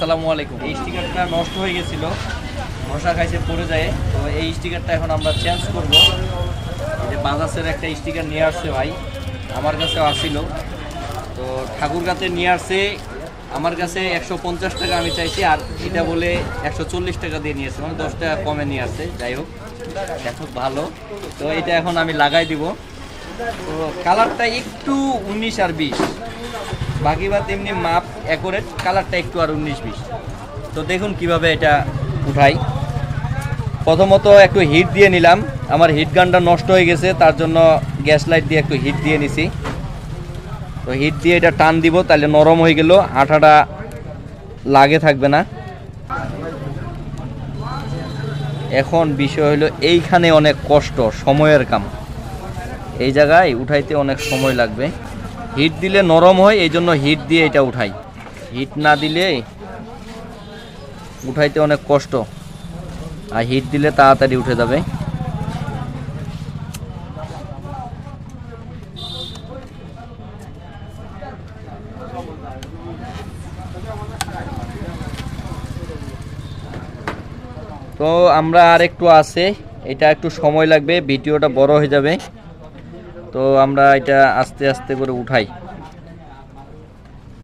আসসালামু আলাইকুম। এই স্টিকারটা নষ্ট হয়ে গেছিল মশা খাইছে, পড়ে যায়। তো এই স্টিকারটা এখন আমরা চেঞ্জ করব। যে বাজাজের একটা স্টিকার নিয়ে আসছে ভাই, আমার কাছেও আসছিল। তো ঠাকুরগাতে নিয়ে আসছে, আমার কাছে একশো পঞ্চাশ টাকা আমি চাইছি, আর এটা বলে একশো চল্লিশ টাকা দিয়ে নিয়েছে মানে দশ টাকা কমে নিয়ে আসছে, যাই হোক, দেখো ভালো। তো এটা এখন আমি লাগাই দিব। তো কালারটা একটু উনিশ আর বিশ। বাকি বা তেমনি মাপ অ্যাকোরেট কালারটা একটু আর উনিশ বিশ। তো দেখুন কীভাবে এটা উঠাই। প্রথমত একটু হিট দিয়ে নিলাম। আমার হিট গানটা নষ্ট হয়ে গেছে, তার জন্য গ্যাস লাইট দিয়ে একটু হিট দিয়ে নিছি। তো হিট দিয়ে এটা টান দিব, তাহলে নরম হয়ে গেল, আঠাটা লাগে থাকবে না। এখন বিষয় হলো এইখানে অনেক কষ্ট, সময়ের কাম। এই জায়গায় উঠাইতে অনেক সময় লাগবে। হিট দিলে নরম হয়, এই জন্য হিট দিয়ে এটা উঠাই। হিট না দিলে উঠাইতে অনেক কষ্ট। আর হিট দিলে তাড়াতাড়ি উঠে যাবে। তো আমরা আর একটু আছে। এটা একটু সময় লাগবে, ভিডিওটা বড় হয়ে যাবে। তো আমরা এটা আস্তে আস্তে করে উঠাই।